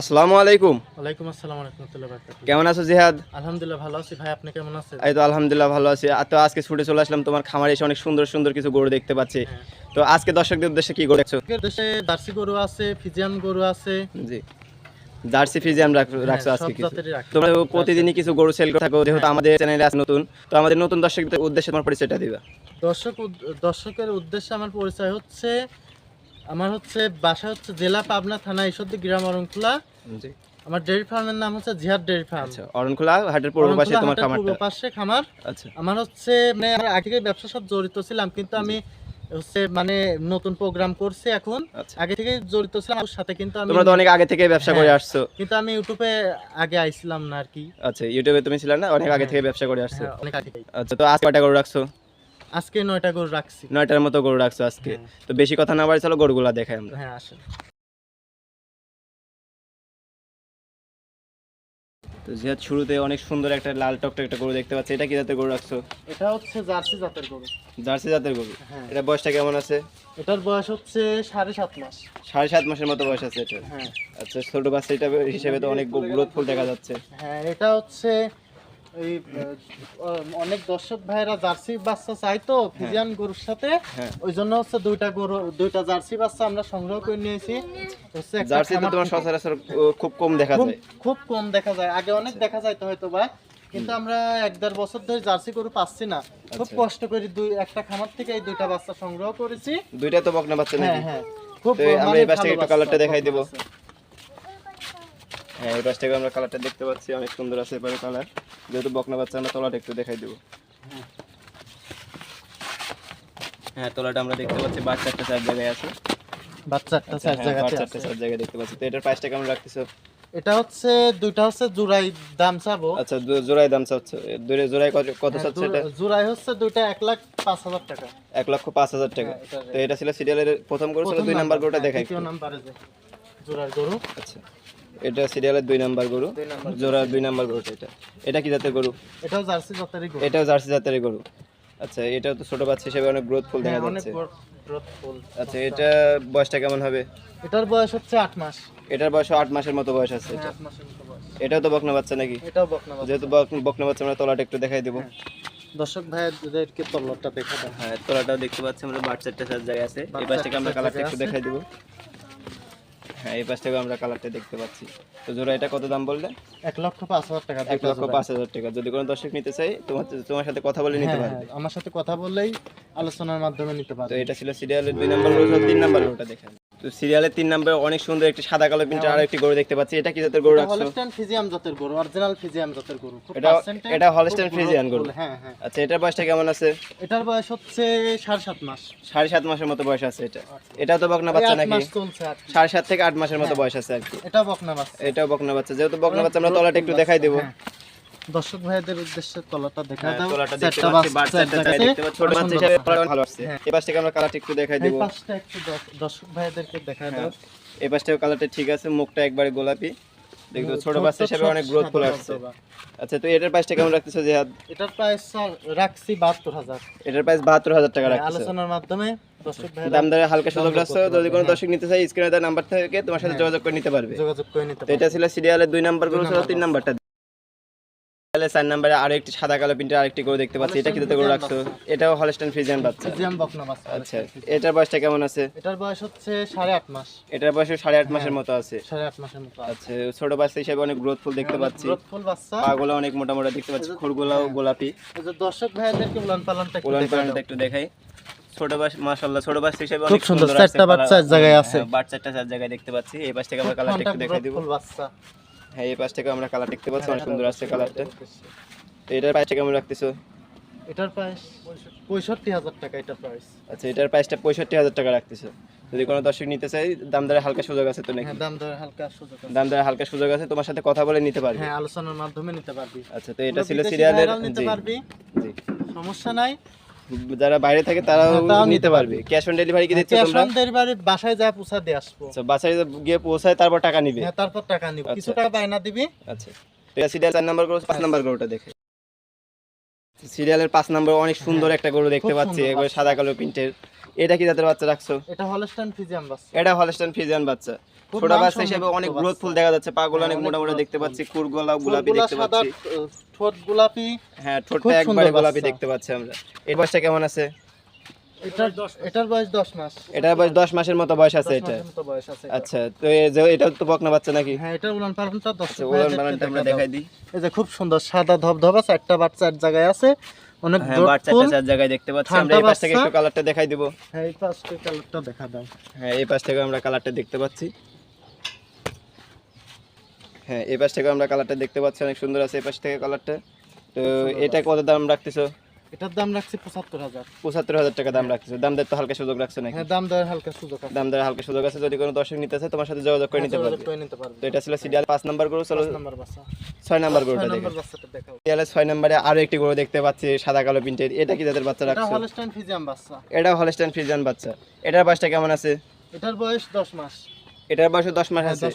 আসসালামু আলাইকুম। ওয়ালাইকুম আসসালাম রহমতুল্লাহ বারকাতুহ। কেমন আছো জিহাদ? আলহামদুলিল্লাহ ভালো আছি। ভাই আপনি কেমন আছেন? এই তো আলহামদুলিল্লাহ ভালো আছি। আর তো আজকে ছুটে চলে আসলাম তোমার খামারে এসে অনেক সুন্দর সুন্দর কিছু গরু দেখতে পাচ্ছি। হ্যাঁ। তো আজকে দর্শকদের উদ্দেশ্যে কি গরু দেখছ? দেশে জার্সি গরু আছে ফিজিয়ান গরু আছে। জি। জার্সি ফিজিয়াম রাখছো হ্যাঁ, আজকে সব কিছু। তোমরা প্রতিদিনই কিছু গরু সেল করে থাকো যেহেতু আমাদের চ্যানেলে আছে নতুন। তো আমাদের নতুন দর্শকদের উদ্দেশ্যে তোমার পরিচয়টা দিবা। দর্শক দর্শকের উদ্দেশ্যে আমার পরিচয় হচ্ছে আমার হচ্ছে বাসা হচ্ছে জেলা পাবনা থানা ঈশ্বরদী গ্রাম অরণখোলা। জি। আমার ডেয়ারি ফার্মের নাম হচ্ছে জিহাদ ডেয়ারি ফার্ম। আচ্ছা অরণখোলা হাটের পূর্ব পাশে তোমার হাটের পূর্ব পাশে খামার। আচ্ছা। আমার হচ্ছে মানে আমার আগে থেকে ব্যবসার সাথে জড়িত ছিলাম কিন্তু আমি হচ্ছে মানে নতুন প্রোগ্রাম করছি এখন। আচ্ছা। আগে থেকে জড়িত ছিলাম ওর সাথে কিন্তু আমি তোমরা তো অনেক আগে থেকে ব্যবসা করে হ্যাঁ। আসছো। কিন্তু আমি ইউটিউবে আগে আইছিলাম না আর কি। আচ্ছা ইউটিউবে তুমি ছিলে না অনেক আগে হ্যাঁ। থেকে ব্যবসা করে আসছো। হ্যাঁ, অনেক আগে। আচ্ছা তো আজ কয়টা গরু রাখছো? আজকে নয়টা গরু রাখছি। নয়টার মতো গরু রাখছো আজকে। হ্যাঁ। তো বেশি কথা না বাড়ি চলো গরুগুলা দেখাই আমরা। হ্যাঁ আসেন। তো জিহাদ শুরুতে অনেক সুন্দর একটা লাল টকটক একটা গরু দেখতে পাচ্ছি। এটা কি জাতের গরু রাখছো? এটা হচ্ছে জার্সি জাতের গরু। জার্সি জাতের গরু? হ্যাঁ। এটা বয়সটা কেমন আছে? এটার বয়স হচ্ছে সাড়ে সাত মাস। সাড়ে সাত মাসের মতো বয়স আছে এটা হ্যাঁ। আচ্ছা ছোট বাচ্চা এটা হিসেবে তো অনেক গ্রোথফুল দেখা যাচ্ছে। হ্যাঁ এটা হচ্ছে এই অনেক দর্শক ভাইরা জার্সি বাচ্চা চাই তো ফিজিয়ান গরুর সাথে। হ্যাঁ। ওই জন্য হচ্ছে দুইটা গরু দুইটা জার্সি বাচ্চা আমরা সংগ্রহ করে নিয়েছি। হচ্ছে জার্সি তো তোমার সচরাচর খুব কম দেখা যায়। খুব কম দেখা যায়। আগে অনেক দেখা যাইতো হয়তো বা কিন্তু আমরা এক দেড় বছর ধরে জার্সি গরু পাচ্ছি না। খুব আচ্ছা। কষ্ট করে দুই একটা খামার থেকে এই দুইটা বাচ্চা সংগ্রহ করেছি। দুইটা তো বকনা বাচ্চা হ্যাঁ নাকি? হ্যাঁ খুব আমরা মানে এই থেকে একটু কালারটা দেখাই দেবো। হ্যাঁ এই থেকে আমরা কালারটা দেখতে পাচ্ছি। অনেক সুন্দর আছে এবারে কালার যেহেতু বকনা বাচ্চা আমরা তলাটা একটু দেখাই দেবো। হ্যাঁ। তলাটা আমরা দেখতে পাচ্ছি বাচ্চা একটা চার জায়গায় আছে। বাচ্চা একটা চার হ্যাঁ, বাচ্চা একটা চার জায়গায় দেখতে পাচ্ছি। তো এটার প্রাইসটা কেমন রাখতেছো? এটা হচ্ছে দুইটা হচ্ছে জোড়াই দাম চাবো। আচ্ছা দাম চাচ্ছে কত কত চাচ্ছে এটা? জোড়াই হচ্ছে দুইটা এক লাখ পাঁচ হাজার টাকা। এক লক্ষ পাঁচ হাজার টাকা। তো এটা ছিল সিরিয়ালের প্রথম গরু ছিল দুই নাম্বার গরুটা হ্যাঁ, দেখাই দ্বিতীয় নাম্বারে জোড়ার গরু। আচ্ছা। এটা সিরিয়ালের দুই নাম্বার গরু। দুই নাম্বার জোড়া দুই নাম্বার গরুটা এটা। এটা কি জাতের গরু? এটাও জার্সি জাতেরই গরু। এটাও জার্সি জাতের গরু। আচ্ছা এটাও তো ছোট বাচ্চা হিসেবে অনেক গ্রোথফুল দেখা হ্যাঁ, অনেক যাচ্ছে। Growth full. আচ্ছা এটা বয়সটা কেমন হবে? এটার বয়স হচ্ছে আট মাস। এটার বয়স আট মাসের মতো বয়স আছে এটা। মতো বয়স। এটাও তো বকনা বাচ্চা নাকি? এটাও বকনা বাচ্চা। যেহেতু বক- বকনা বাচ্চা আমরা তলাটা একটু দেখাই দেবো। দর্শক ভাইদেরকে তল্লটটা দেখা দেন হ্যাঁ তলাটাও দেখতে পাচ্ছি আমরা বাচ্চাটা সার জায়গায় আছে। এই বাচ্চা পাশ থেকে আমরা কালারটা একটু দেখাই দেবো। হ্যাঁ এই পাশ থেকে আমরা কালারটা দেখতে পাচ্ছি। তো জোরা এটা কত দাম বললে? এক লক্ষ পাঁচ হাজার টাকা এক লক্ষ পাঁচ হাজার টাকা। যদি কোনো দর্শক নিতে চাই তোমার তোমার সাথে কথা বলে নিতে হ্যাঁ, পারবে। হ্যাঁ, আমার সাথে কথা বললেই আলোচনার মাধ্যমে নিতে তো পারবে এটা ছিল সিরিয়ালের দুই নম্বর রোড তিন নম্বর রোডটা দেখেন তো সিরিয়ালের তিন নাম্বার অনেক সুন্দর একটি সাদা কালো প্রিন্টের আর একটি গরু দেখতে পাচ্ছি। এটা কি জাতের গরু রাখছো? হলস্টাইন ফিজিয়াম জাতের গরু অরিজিনাল ফিজিয়াম জাতের গরু। এটা- এটা Holstein Friesian গরু। হ্যাঁ হ্যাঁ। আচ্ছা এটার বয়সটা কেমন আছে? এটার বয়স হচ্ছে সাড়ে সাত মাস। সাড়ে সাত মাসের মতো বয়স আছে এটা। এটা তো বকনা বাচ্চা নাকি? মাস চলছে আর কি। সাড়ে সাত থেকে আট মাসের মতো হ্যাঁ। বয়স আছে আর কি। এটা বকনা বাচ্চা। এটাও বকনা বাচ্চা। যেহেতু বকনা বাচ্চা আমরা তলাটা একটু দেখাই দেবো। হ্যাঁ। দর্শক ভাইদের উদ্দেশ্যে তলাটা দেখা হ্যাঁ, দাও। চারটা বাচ্চা বাচ্চাটা দেখতে ছোট বাচ্চা হিসেবে তলাটা ভালো আসছে। হ্যাঁ। এই পাশ থেকে আমরা কালারটা একটু দেখাই দেব। এই পাশটা একটু দর্শক ভাইদেরকে দেখা দাও। এই পাশ থেকে কালারটা ঠিক আছে মুখটা একবারে গোলাপি। পাচ্ছি, ছোট বাচ্চা হিসেবে অনেক গ্রোথফুল সাদা আসছে। আচ্ছা তো এটার প্রাইসটা কেমন রাখতেছো জিহাদ? এটার প্রাইস রাখছি বাহাত্তর হাজার। এটার প্রাইস বাহাত্তর হাজার টাকা রাখতেছো। আলোচনার মাধ্যমে দর্শক ভাইরা দাম দরে হালকা সুযোগ রাখছো যদি কোনো পারবে, দর্শক নিতে চাই স্ক্রিনে দেওয়া নাম্বার থেকে তোমার সাথে হ্যাঁ। যোগাযোগ করে নিতে পারবে। যোগাযোগ করে নিতে তো এটা ছিল সিরিয়ালের দুই নাম্বারগুলো ছিল তিন নাম্বারটা সিরিয়ালের চার নাম্বারে আরও একটি সাদা কালো প্রিন্টের আরেকটি গরু দেখতে পাচ্ছি। এটা কি গরু রাখছো? এটাও হলস্টাইন ফ্রিজিয়ান বাচ্চা। ফিজিয়াম বকনা বাচ্চা। আচ্ছা এটার বয়সটা কেমন আছে? এটার বয়স হচ্ছে সাড়ে আট মাস। এটার বয়স সাড়ে আট মাসের মতো আছে। সাড়ে আট মাসের মতো আচ্ছা ছোট বাচ্চা হিসেবে অনেক গ্রোথফুল দেখতে পাচ্ছি। গ্রোথফুল বাচ্চা। পাগুলো অনেক মোটা মোটা দেখতে পাচ্ছি খুরগুলাও গোলাপি। দর্শক ভাইদেরকে উলান পালানটা একটু উলান পালানটা একটু দেখাই। ছোট বাস মাশাআল্লাহ ছোট বাচ্চা হিসেবে অনেক সুন্দর, চারটা বাচ্চা এক জায়গায় আছে। বাচ্চাটা চার জায়গায় দেখতে পাচ্ছি। এই পাশ থেকে আমরা কালারটা একটু দেখাই দিব। বাচ্চা। হ্যাঁ এই পাশ থেকে আমরা কালার দেখতে পাচ্ছি অনেক সুন্দর আসছে কালারটা তো এটার প্রাইসটা কেমন রাখতেছো? এটার প্রাইস পঁয়ষট্টি হাজার টাকা এটার প্রাইস আচ্ছা এটার প্রাইসটা পঁয়ষট্টি হাজার টাকা রাখতেছো। যদি কোনো দর্শক নিতে চাই দাম দরে হালকা সুযোগ আছে তো নাকি? হ্যাঁ দাম দর হালকা সুযোগ আছে। দাম দরে হালকা সুযোগ আছে তোমার সাথে কথা বলে নিতে পারবে। হ্যাঁ আলোচনার মাধ্যমে নিতে পারবি। আচ্ছা তো এটা ছিল সিরিয়ালের নিতে পারবি। জি। সমস্যা নাই। যারা বাইরে থাকে তারাও হ্যাঁ, নিতে পারবে। ক্যাশ অন ডেলিভারি কি দিচ্ছ তোমরা? ক্যাশনদের বাড়ি বাসায় যা পৌঁছা দিয়ে আসব। আচ্ছা বাসায় গিয়ে পৌঁছায় তারপর টাকা নিবে। হ্যাঁ তারপর টাকা নিব। আচ্ছা। কিছু টাকা বায়না দিবি। আচ্ছা। এটা সিরিয়াল চার নাম্বার গরু পাঁচ নাম্বার গরুটা দেখে। সিরিয়ালের পাঁচ নাম্বার অনেক সুন্দর একটা গরু দেখতে পাচ্ছি একবার সাদা কালো প্রিন্টের এটা কি জাতের বাচ্চা রাখছো? এটা হলস্টাইন ফিজিয়াম বাচ্চা। এটা হলস্টাইন ফ্রিজিয়ান বাচ্চা। ছোট বাচ্চা হিসেবে অনেক বাচ্চা। গ্রোথফুল দেখা যাচ্ছে পাগুলো হ্যাঁ, অনেক মোটা মোটা দেখতে। পাচ্ছি কুরগোলা গোলাপি দেখতে পাচ্ছি। ঠোঁট গোলাপি। হ্যাঁ খুব ঠোঁটটা একবারে সুন্দর গোলাপি বাচ্চা। দেখতে পাচ্ছি আমরা। বয়সটা কেমন আছে? এটার এটার বয়স দশ মাস। এটার বয়স দশ মাসের মতো বয়স আছে এটা? মাসের মতো বয়স আছে এটার। আচ্ছা তো এটা তো বকনা বাচ্চা নাকি? হ্যাঁ উলান পালনটা আচ্ছা ওলান আমরা দেখাই দিই। এই যে খুব সুন্দর সাদা ধবধবা চারটা বাচ্চা এক জায়গায় আছে অনেক হ্যাঁ চার জায়গায় দেখতে পাচ্ছি আমরা এই পাশ থেকে একটু কালারটা দেখাই দিব। হ্যাঁ এই পাঁচটা কালারটা দেখা দাও। হ্যাঁ এই পাশ থেকে আমরা কালারটা দেখতে পাচ্ছি। হ্যাঁ এই পাশ থেকে আমরা কালারটা দেখতে পাচ্ছি অনেক সুন্দর আছে এই পাশ থেকে কালারটা তো এটা কত দাম রাখতেছো? এটার দাম রাখছি পঁচাত্তর হাজার। পঁচাত্তর হাজার টাকা দাম রাখতেছো। দাম দর তো হালকা সুযোগ রাখছো নাকি? হ্যাঁ দাম দেওয়ার হালকা সুযোগ আছে। দাম দর হালকা সুযোগ আছে। যদি কোনো দর্শক নিতে চায় তোমার সাথে যোগাযোগ করে হ্যাঁ, নিতে পারবে। তো এটা ছিল সিরিয়াল পাঁচ নাম্বার গরু চলো। ছয় নাম্বার গরুটা দেখো। নাম্বার সিরিয়ালে ছয় নাম্বারে আরও একটি গরু দেখতে পাচ্ছি সাদা কালো প্রিন্টের এটা কি যাদের বাচ্চা রাখছে এটা রাখছো? হলস্টাইন ফিজিয়াম বাচ্চা। এটা হলস্টাইন ফ্রিজান বাচ্চা। এটার বয়সটা কেমন আছে? এটার বয়স দশ মাস। এটার বয়স দশ মাস হ্যাঁ, আছে।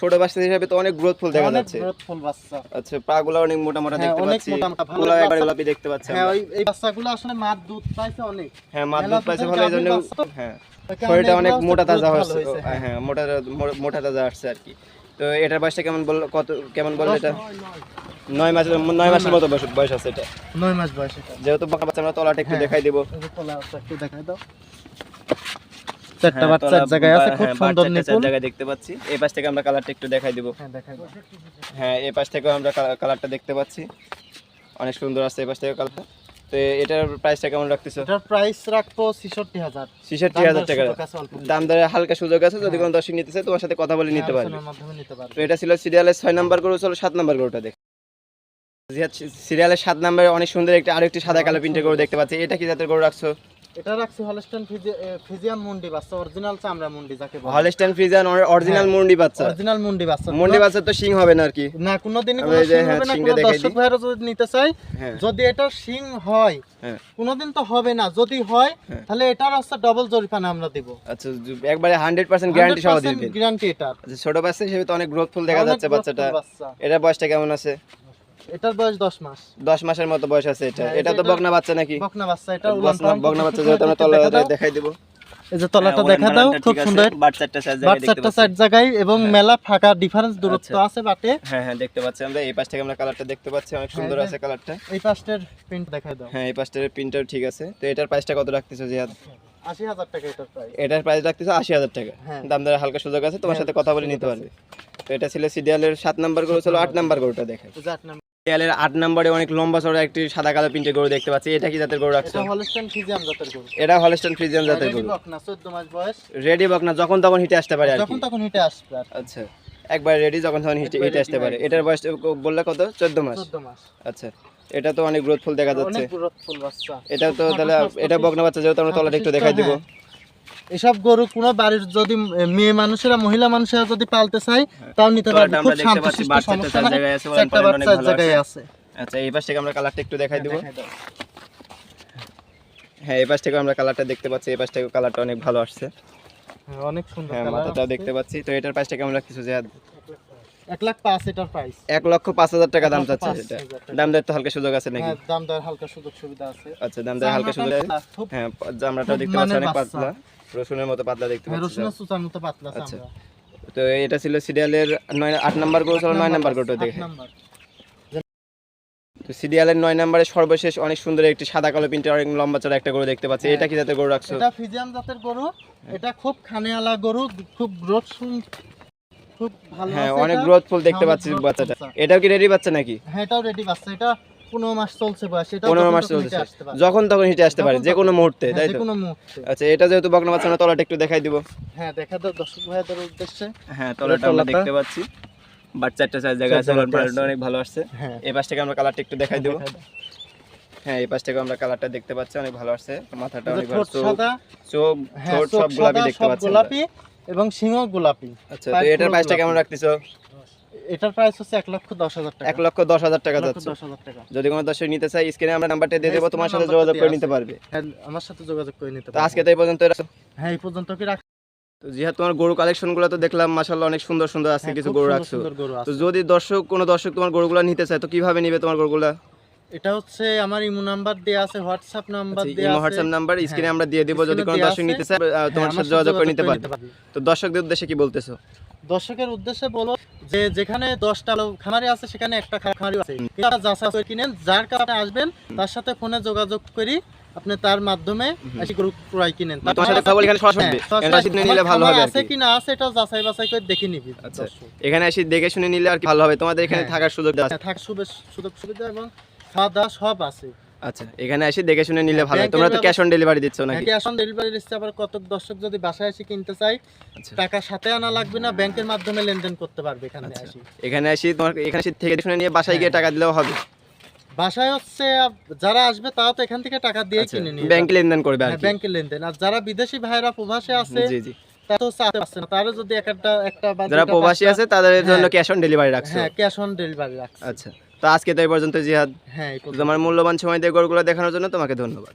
ছোট বাচ্চা হিসাবে তো অনেক গ্রোথফুল দেখা অনেক যাচ্ছে। গ্রোথফুল বাচ্চা। আচ্ছা পা গুলো অনেক মোটা মোটা হ্যাঁ, দেখতে অনেক মোটা মোটা, একবারে গোলাপি দেখতে পাচ্ছি হ্যাঁ এই বাচ্চাগুলো আসলে মার দুধ পাইছে অনেক। হ্যাঁ দুধ পাইছে ভালো। হ্যাঁ শরীরটা অনেক মোটা তাজা হয়েছে, হ্যাঁ। হ্যাঁ মোটা মোটা তাজা আসছে আর কি। তো এটার বয়সটা কেমন বলল কত কেমন বলল এটা? নয় মাসের নয় মাসের মতো বয়স বয়স আছে এটা। নয় মাস বয়স এটা। যেহেতু বাচ্চা আমরা তলাটা একটু। দেখাই দিব। একটু দেখাই দাও। চারটা হ্যাঁ, বাচ্চা এক জায়গায় আছে খুব হ্যাঁ, সুন্দর নিপুণ। জায়গায় দেখতে পাচ্ছি। এই পাশ থেকে আমরা কালারটা একটু দেখাই দিব। হ্যাঁ দেখাই হ্যাঁ এই পাশ থেকেও আমরা কালারটা দেখতে পাচ্ছি। অনেক সুন্দর আছে এই পাশ থেকে কালারটা তো এটার প্রাইসটা কেমন রাখতেছো? এটার প্রাইস রাখব ছেষট্টি হাজার। ছেষট্টি হাজার টাকা। দাম দরে হালকা সুযোগ আছে যদি কোনো দর্শক নিতে চায় তোমার সাথে কথা বলে নিতে পারবে। তো এটা ছিল সিরিয়ালের ছয় নাম্বার গরু চলো সাত নাম্বার গরুটা দেখ। সিরিয়ালের সাত নাম্বারে অনেক সুন্দর একটা আরেকটি সাদা কালো প্রিন্টের গরু দেখতে পাচ্ছি। এটা কি জাতের গরু রাখছো? এটা রাখছি হলস্টাইন ফিজিয়াম মুন্ডি বাচ্চা অরিজিনাল চামড়া মুন্ডি যাকে বলে। হলস্টাইন ফ্রিজান অরিজিনাল হ্যাঁ। মুন্ডি বাচ্চা। অরিজিনাল মুন্ডি বাচ্চা। মুন্ডি বাচ্চা তো সিং হবে না আর কি। না কোনোদিনই কোনো এই যে, শিং হ্যাঁ, হবে না কোনো দর্শক ভাইরা যদি নিতে চায় হ্যাঁ। যদি এটা শিং হয় হ্যাঁ। কোনোদিন তো হবে না। যদি হয় হ্যাঁ। তাহলে এটার হচ্ছে ডবল জরিপানা আমরা দিব। আচ্ছা একবারে হান্ড্রেড পার্সেন্ট গ্যারান্টি সহ দিবেন গ্যারান্টি এটার। আচ্ছা ছোট বাচ্চা হিসেবে তো অনেক গ্রোথফুল দেখা যাচ্ছে বাচ্চাটা। এটার বয়সটা কেমন আছে? এটার বয়স দশ মাস। দশ মাসের মতো বয়স আছে এটা। হ্যাঁ, এটা তো বকনা বাচ্চা নাকি? বকনা বাচ্চা এটা বকনা বাচ্চা যেহেতু আমরা। দেখাই দিব। এই যে তলাটা হ্যাঁ, দেখা দাও খুব সুন্দর। জায়গায় চারটা পাচ্ছি। সাইড জায়গায় এবং হ্যাঁ। মেলা ফাঁকা ডিফারেন্স দূরত্ব আচ্ছা। আছে বাটে। হ্যাঁ হ্যাঁ দেখতে পাচ্ছি আমরা। এই পাশ থেকে আমরা কালারটা দেখতে পাচ্ছি অনেক সুন্দর আছে কালারটা এই পাশটার প্রিন্ট দেখাই দাও। হ্যাঁ এই পাশটার ঠিক আছে। তো এটার প্রাইসটা কত রাখতেছো জিহাদ? এটার প্রাইস রাখতেছো আশি হাজার টাকা। হ্যাঁ। দাম দরে হালকা সুযোগ আছে তোমার সাথে কথা বলে নিতে পারবে। তো এটা ছিল সিরিয়ালের সাত নাম্বার গরু ছিল আট নাম্বার গরুটা দেখে জাত আট নম্বরে অনেক লম্বা চড়া একটি সাদা কালো প্রিন্টের গরু দেখতে পাচ্ছি। এটা কি জাতের গরু রাখছো? এটা হলস্টাইন ফিজিয়াম জাতের গরু। এটা হলস্টন ফ্রিজিয়ান জাতের গরু। বক 14 মাস বয়স। রেডি বক না যখন তখন হিটে আসতে পারে আর যখন তখন হিটে আসবে আর আচ্ছা একবার রেডি যখন তখন হিটে হিটে আসতে পারে। এটার বয়স বললে কত? চোদ্দ মাস? 14 মাস। আচ্ছা এটা তো অনেক গ্রোথফুল দেখা যাচ্ছে। অনেক গ্রোথফুল বাচ্চা। এটা তো তাহলে এটা বকনা বাচ্চা যেহেতু আমরা তলাটা একটু দেখাই দিব। এসব গরু কোনো বাড়ির যদি মেয়ে মানুষেরা মহিলা মানুষেরা যদি পালতে চাই তাও নিতে পারবে। খুব আমরা দেখতে পাচ্ছি শান্তশিষ্ট সমস্যা নাই চারটা বাচ্চা জায়গায় আছে। আছে। আচ্ছা এই পাশ থেকে আমরা কালারটা একটু দেখাই দিব। হ্যাঁ এই পাশ থেকে আমরা কালারটা দেখতে পাচ্ছি এই পাশ থেকে কালারটা অনেক ভালো আসছে। হ্যাঁ, অনেক সুন্দর হ্যাঁ মাথাটাও দেখতে পাচ্ছি। তো এটার পাশ থেকে আমরা কিছু যে এক লাখ পাঁচ এটার প্রাইস এক লক্ষ পাঁচ হাজার টাকা দাম চাচ্ছে তো হালকা সুযোগ আছে নাকি? হ্যাঁ দাম দর হালকা সুযোগ সুবিধা আছে। আচ্ছা দাম হালকা সুযোগ হ্যাঁ জামরাটাও দেখতে পাচ্ছি অনেক পাতলা। রসুনের মতো পাতলা দেখতে হ্যাঁ, পাচ্ছি। রসুনের সুতার মতো পাতলা আচ্ছা। তো এটা ছিল সিরিয়ালের নয় আট নাম্বার গরু চলো নয় নাম্বার গরুটা দেখে। তো সিরিয়ালের নয় নাম্বারে সর্বশেষ অনেক সুন্দর একটি সাদা কালো প্রিন্টের অনেক লম্বা চড়া একটা গরু দেখতে পাচ্ছি। এটা কি জাতের গরু রাখছো? এটা ফিজিয়াম জাতের গরু। এটা খুব খানেওয়ালা গরু খুব খুব ভালো হ্যাঁ অনেক। গ্রোথফুল দেখতে পাচ্ছি বাচ্চাটা। এটাও কি রেডি বাচ্চা নাকি? হ্যাঁ এটাও রেডি বাচ্চা। এটা পনেরো মাস চলছে বয়স এটা পনেরো মাস চলছে। যখন তখন হিটে আসতে পারে যে কোনো মুহূর্তে তাই তো? আচ্ছা এটা যেহেতু বকনা বাচ্চা আমরা তলাটা একটু দেখাই দিব। হ্যাঁ দেখা দাও দর্শক ভাইদের উদ্দেশ্যে। হ্যাঁ তলাটা আমরা দেখতে পাচ্ছি। বাচ্চাটা চার জায়গায় আছে অনেক ভালো আসছে। হ্যাঁ। এই পাশ থেকে আমরা কালারটা একটু দেখাই দিব। হ্যাঁ এই পাশ থেকে আমরা কালারটা দেখতে পাচ্ছি অনেক ভালো আসছে। মাথাটা অনেক ভালো চোখ চোখ হ্যাঁ সব গোলাপি দেখতে পাচ্ছি গোলাপি। এবং সিংহ গোলাপি। আচ্ছা তো এটার প্রাইসটা কেমন। রাখতেছো? এটার প্রাইস হচ্ছে এক লক্ষ দশ হাজার টাকা। এক লক্ষ দশ হাজার টাকা যাচ্ছে। যদি কোনো দর্শক নিতে চাই স্ক্রিনে আমরা নাম্বারটা দিয়ে দেবো তোমার সাথে যোগাযোগ করে নিতে পারবে। হ্যাঁ আমার সাথে যোগাযোগ করে নিতে পারবে। আজকে তো এই পর্যন্ত রাখো। হ্যাঁ এই পর্যন্ত কি রাখ তো যেহেতু তোমার গরু কালেকশনগুলো তো দেখলাম মাসাল্লাহ অনেক সুন্দর সুন্দর আছে হ্যাঁ, কিছু গরু রাখছো। তো যদি দর্শক কোনো দর্শক তোমার গরুগুলো নিতে চায় তো কীভাবে নিবে তোমার গরুগুলা? এটা হচ্ছে আমার ইমো নাম্বার দেয়া আছে হোয়াটসঅ্যাপ নাম্বার আচ্ছা, দেয়া ইমো আছে। হোয়াটসঅ্যাপ নাম্বার স্ক্রিনে হ্যাঁ, আমরা দিয়ে দিব যদি কোনো দর্শক নিতে চায় তোমার হ্যাঁ, সাথে যোগাযোগ করে নিতে পারবে। তো দর্শকদের উদ্দেশ্যে কি বলতেছো? দর্শকের উদ্দেশ্যে বলো যে যেখানে দশটা খামারি আছে সেখানে একটা খামারি আছে। আপনারা যাচাই করে কিনেন যার কারণে আসবেন তার সাথে ফোনে যোগাযোগ করি আপনি তার মাধ্যমে এসে গরু ক্রয় কিনেন। তোমার সাথে কথা বলে এখানে সরাসরি হ্যাঁ, এসে নিলে ভালো হবে আছে কি। না আছে এটা যাচাই বাছাই করে দেখে নিবি আচ্ছা। এখানে এসে দেখে শুনে নিলে আর কি ভালো হবে। তোমাদের এখানে। থাকার সুযোগ আছে। থাকার সুবে- সুযোগ সুবিধা এবং খাওয়া দাওয়া সব আছে। আচ্ছা এখানে এসে দেখে শুনে নিলে ভালো তোমরা তো ক্যাশ অন ডেলিভারি দিচ্ছ নাকি? ক্যাশ অন ডেলিভারি দিচ্ছে আবার কত দর্শক যদি বাসায় এসে কিনতে চাই আচ্ছা। টাকা সাথে আনা লাগবে না ব্যাংকের মাধ্যমে লেনদেন করতে পারবে এখানে আচ্ছা। আসি। এখানে এসে তোমার এখানে এসে থেকে শুনে নিয়ে বাসায় গিয়ে হ্যাঁ। টাকা দিলেও হবে। বাসায় হচ্ছে যারা আসবে তারা তো এখান থেকে টাকা দিয়ে আচ্ছা কিনে নিয়ে ব্যাংকে লেনদেন করবে আর কি। ব্যাংকের লেনদেন। আর যারা বিদেশি ভাইরা প্রবাসে আছে জি জি। যারা প্রবাসী আছে তাদের জন্য হ্যাঁ। ক্যাশ অন ডেলিভারি রাখছো। হ্যাঁ ক্যাশ অন ডেলিভারি রাখছে। আচ্ছা। তো আজকে তো এই পর্যন্ত জিহাদ। হ্যাঁ তোমার মূল্যবান সময় দিয়ে গরুগুলো দেখানোর জন্য তোমাকে ধন্যবাদ।